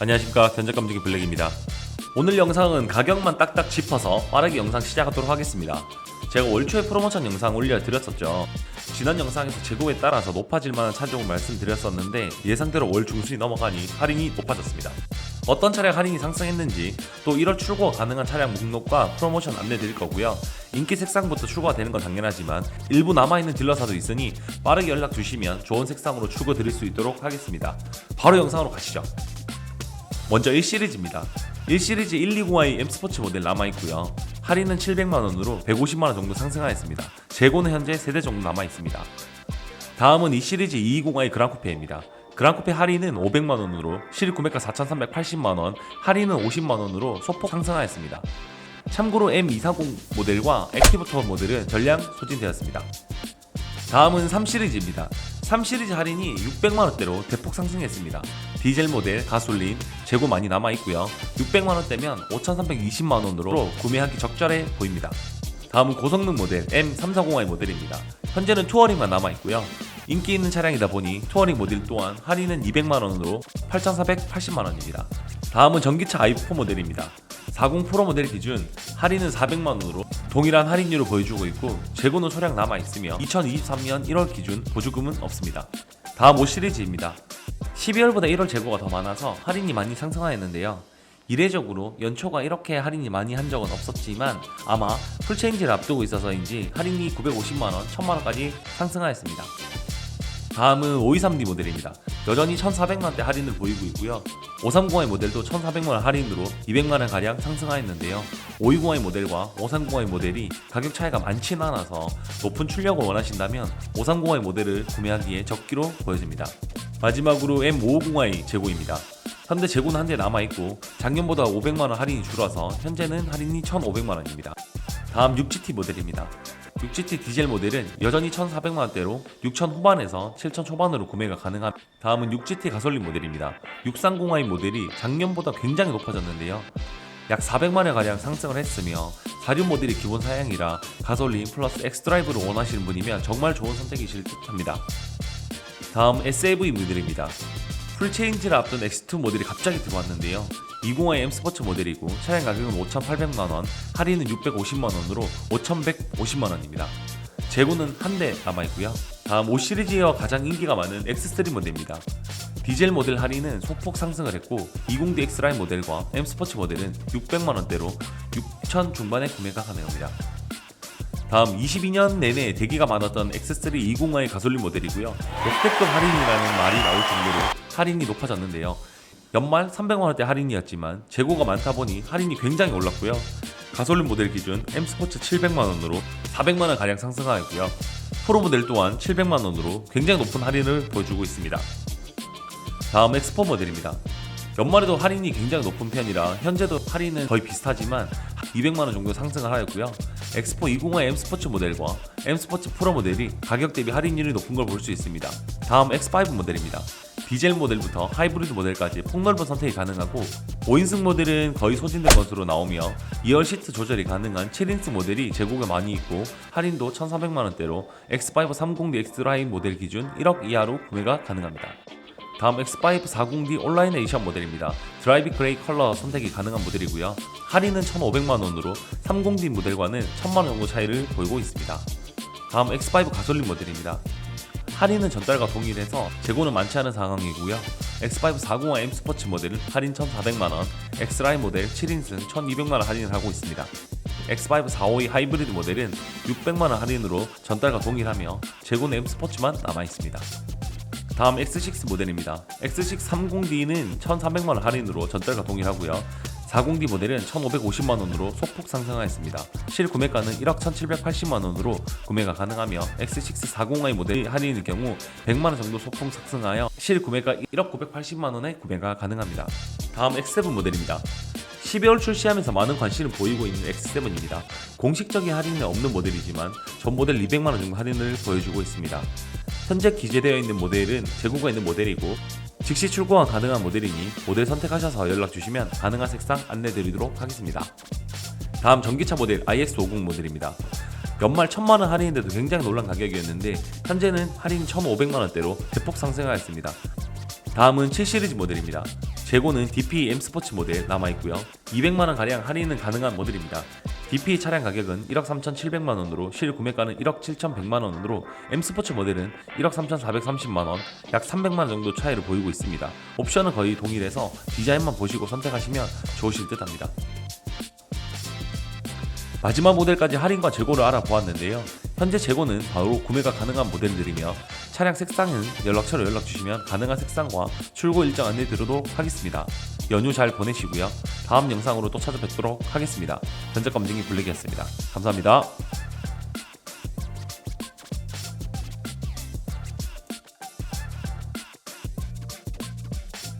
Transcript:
안녕하십니까. 견적감독기 블랙입니다. 오늘 영상은 가격만 딱딱 짚어서 빠르게 영상 시작하도록 하겠습니다. 제가 월 초에 프로모션 영상 올려드렸었죠. 지난 영상에서 재고에 따라서 높아질 만한 차종을 말씀드렸었는데 예상대로 월 중순이 넘어가니 할인이 높아졌습니다. 어떤 차량 할인이 상승했는지 또 1월 출고가 가능한 차량 목록과 프로모션 안내 드릴 거고요. 인기 색상부터 출고가 되는 건 당연하지만 일부 남아있는 딜러사도 있으니 빠르게 연락 주시면 좋은 색상으로 출고 드릴 수 있도록 하겠습니다. 바로 영상으로 가시죠 먼저 1시리즈입니다. 1시리즈 120i M 스포츠 모델 남아있고요. 할인은 700만원으로 150만원 정도 상승하였습니다. 재고는 현재 3대 정도 남아있습니다. 다음은 2시리즈 220i 그랑코페입니다. 그랑코페 할인은 500만원으로 실입 구매가 4,380만원, 할인은 50만원으로 소폭 상승하였습니다. 참고로 M240 모델과 액티브 터보 모델은 전량 소진되었습니다. 다음은 3시리즈입니다. 3시리즈 할인이 600만원대로 대폭 상승했습니다. 디젤 모델, 가솔린, 재고 많이 남아있고요. 600만원대면 5,320만원으로 구매하기 적절해 보입니다. 다음은 고성능 모델 M340i 모델입니다. 현재는 투어링만 남아있고요. 인기 있는 차량이다 보니 투어링 모델 또한 할인은 200만원으로 8,480만원입니다. 다음은 전기차 i4 모델입니다. 40 프로 모델 기준 할인은 400만원으로 동일한 할인율을 보여주고 있고 재고는 소량 남아있으며 2023년 1월 기준 보조금은 없습니다. 다음 5 시리즈입니다. 12월보다 1월 재고가 더 많아서 할인이 많이 상승하였는데요. 이례적으로 연초가 이렇게 할인이 많이 한 적은 없었지만 아마 풀체인지를 앞두고 있어서인지 할인이 950만원, 1000만원까지 상승하였습니다. 다음은 523D 모델입니다. 여전히 1,400만원대 할인을 보이고 있고요. 530i 모델도 1,400만원 할인으로 200만원 가량 상승하였는데요. 520i 모델과 530i 모델이 가격 차이가 많지는 않아서 높은 출력을 원하신다면 530i 모델을 구매하기에 적기로 보여집니다. 마지막으로 M550i 재고입니다. 현재 재고는 한 대 남아있고 작년보다 500만원 할인이 줄어서 현재는 할인이 1,500만원입니다. 다음 6GT 모델입니다. 6GT 디젤 모델은 여전히 1,400만원대로 6,000 후반에서 7,000 초반으로 구매가 가능합니다. 다음은 6GT 가솔린 모델입니다. 630i 모델이 작년보다 굉장히 높아졌는데요. 약 400만원 가량 상승을 했으며 4륜 모델이 기본 사양이라 가솔린 플러스 엑스드라이브를 원하시는 분이면 정말 좋은 선택이실 듯합니다. 다음 SAV 모델입니다. 풀체인지를 앞둔 X2 모델이 갑자기 들어왔는데요. 20i M 스포츠 모델이고 차량 가격은 5,800만원, 할인은 650만원으로 5,150만원입니다. 재고는 한 대 남아있고요. 다음 5 시리즈여 가장 인기가 많은 X3 모델입니다. 디젤 모델 할인은 소폭 상승을 했고 20D X라인 모델과 M 스포츠 모델은 600만원대로 6,000 중반에 구매가 가능합니다. 다음 22년 내내 대기가 많았던 X3 20i 가솔린 모델이고요. 역대급 할인이라는 말이 나올 정도로 할인이 높아졌는데요. 연말 300만원대 할인이었지만 재고가 많다 보니 할인이 굉장히 올랐고요. 가솔린 모델 기준 M 스포츠 700만원으로 400만원 가량 상승하였고요. 프로 모델 또한 700만원으로 굉장히 높은 할인을 보여주고 있습니다. 다음 엑스포 모델입니다. 연말에도 할인이 굉장히 높은 편이라 현재도 할인은 거의 비슷하지만 200만원 정도 상승을 하였고요. 엑스포 20화 M 스포츠 모델과 M 스포츠 프로 모델이 가격 대비 할인율이 높은 걸 볼 수 있습니다. 다음 X5 모델입니다. 디젤 모델부터 하이브리드 모델까지 폭넓은 선택이 가능하고 5인승 모델은 거의 소진된 것으로 나오며 2열 시트 조절이 가능한 7인승 모델이 재고가 많이 있고 할인도 1,400만원대로 X5 30D X 라인 모델 기준 1억 이하로 구매가 가능합니다. 다음 X5 40D 온라인 에디션 모델입니다. 드라이브 그레이 컬러 선택이 가능한 모델이고요. 할인은 1,500만원으로 30D 모델과는 1,000만원 정도 차이를 보이고 있습니다. 다음 X5 가솔린 모델입니다. 할인은 전달과 동일해서 재고는 많지 않은 상황이고요. X5 40화 M 스포츠 모델은 할인 1,400만원, X라인 모델 7인승 1,200만원 할인을 하고 있습니다. X5 452 하이브리드 모델은 600만원 할인으로 전달과 동일하며 재고는 M 스포츠만 남아 있습니다. 다음 X6 모델입니다. X6 30D는 1,300만원 할인으로 전달과 동일하고요. 40D 모델은 1,550만원으로 소폭 상승하였습니다. 실 구매가는 1억 1,780만원으로 구매가 가능하며 X6 40i 모델 할인일 경우 100만원 정도 소폭 상승하여 실 구매가 1억 980만원에 구매가 가능합니다. 다음 X7 모델입니다. 12월 출시하면서 많은 관심을 보이고 있는 X7입니다. 공식적인 할인은 없는 모델이지만 전 모델 200만원 정도 할인을 보여주고 있습니다. 현재 기재되어 있는 모델은 재고가 있는 모델이고 즉시 출고가 가능한 모델이니 모델 선택하셔서 연락 주시면 가능한 색상 안내 드리도록 하겠습니다. 다음 전기차 모델 iX50 모델입니다. 연말 1000만원 할인인데도 굉장히 놀란 가격이었는데 현재는 할인 1500만원대로 대폭 상승하였습니다. 다음은 7시리즈 모델입니다. 재고는 DP M 스포츠 모델 남아있고요 200만원 가량 할인은 가능한 모델입니다 DP 차량 가격은 1억 3,700만 원으로 실 구매가는 1억 7,100만 원으로 M 스포츠 모델은 1억 3,430만 원, 약 300만 원 정도 차이를 보이고 있습니다. 옵션은 거의 동일해서 디자인만 보시고 선택하시면 좋으실 듯합니다. 마지막 모델까지 할인과 재고를 알아보았는데요. 현재 재고는 바로 구매가 가능한 모델들이며 차량 색상은 연락처로 연락 주시면 가능한 색상과 출고 일정 안내 드리도록 하겠습니다. 연휴 잘 보내시고요. 다음 영상으로 또 찾아뵙도록 하겠습니다. 전적 검증이 블랙이었습니다. 감사합니다.